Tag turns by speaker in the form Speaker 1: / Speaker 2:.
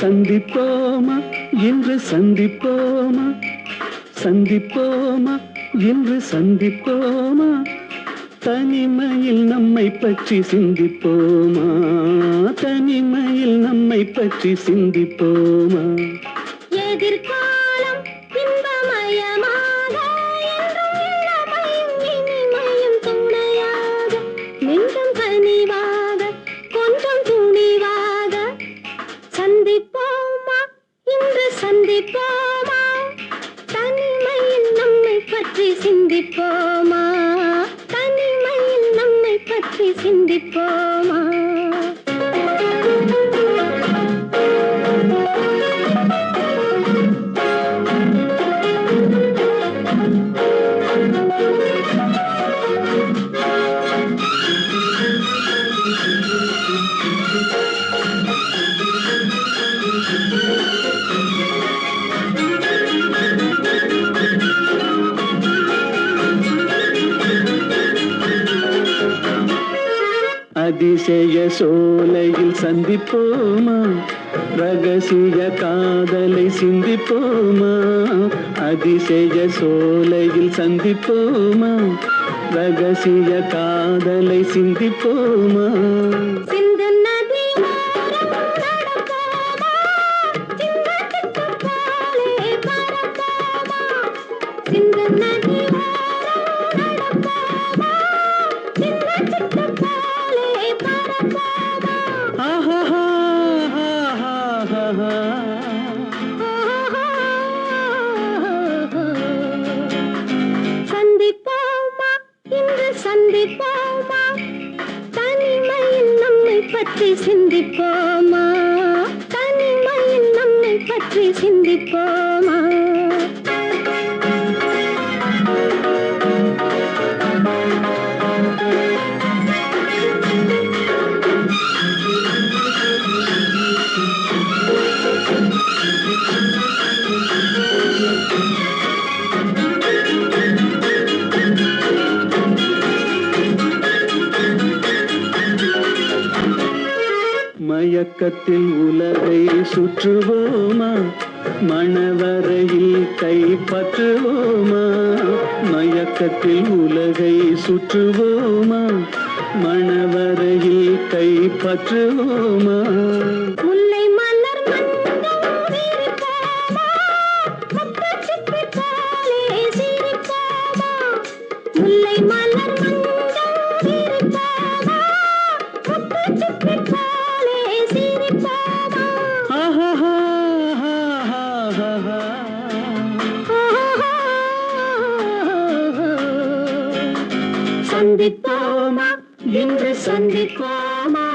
Speaker 1: சந்திப்போமா? இன்று சந்திப்போமா? சந்திப்போமா? இன்று சந்திப்போமா? தனிமையில் நம்மை பற்றி சிந்திப்போமா? தனிமையில் நம்மை பற்றி சிந்திப்போமா?
Speaker 2: எதிர்காலம் நம்மை பற்றி சிந்திப்போமா?
Speaker 1: அதிசய சோலையில் சந்திப்போமா? ரகசிய காதலை சிந்திப்போமா? அதிசய சோலையில் சந்திப்போமா? ரகசிய காதலை சிந்திப்போமா?
Speaker 2: சந்திப்போமா? தனிமையில் நம்மை பற்றி சிந்திப்போமா? தனிமையில் நம்மை பற்றி சிந்திப்போம்?
Speaker 1: மயக்கத்தில் உலகை சுற்றுவோமா? மணவரையில் கைப்பற்றுவோமா மயக்கத்தில் உலகை சுற்றுவோமா? மணவரையில் கைப்பற்றுவோமா
Speaker 2: முல்லை மலர்
Speaker 1: சந்திப்போமா? இன்று சந்திப்போமா?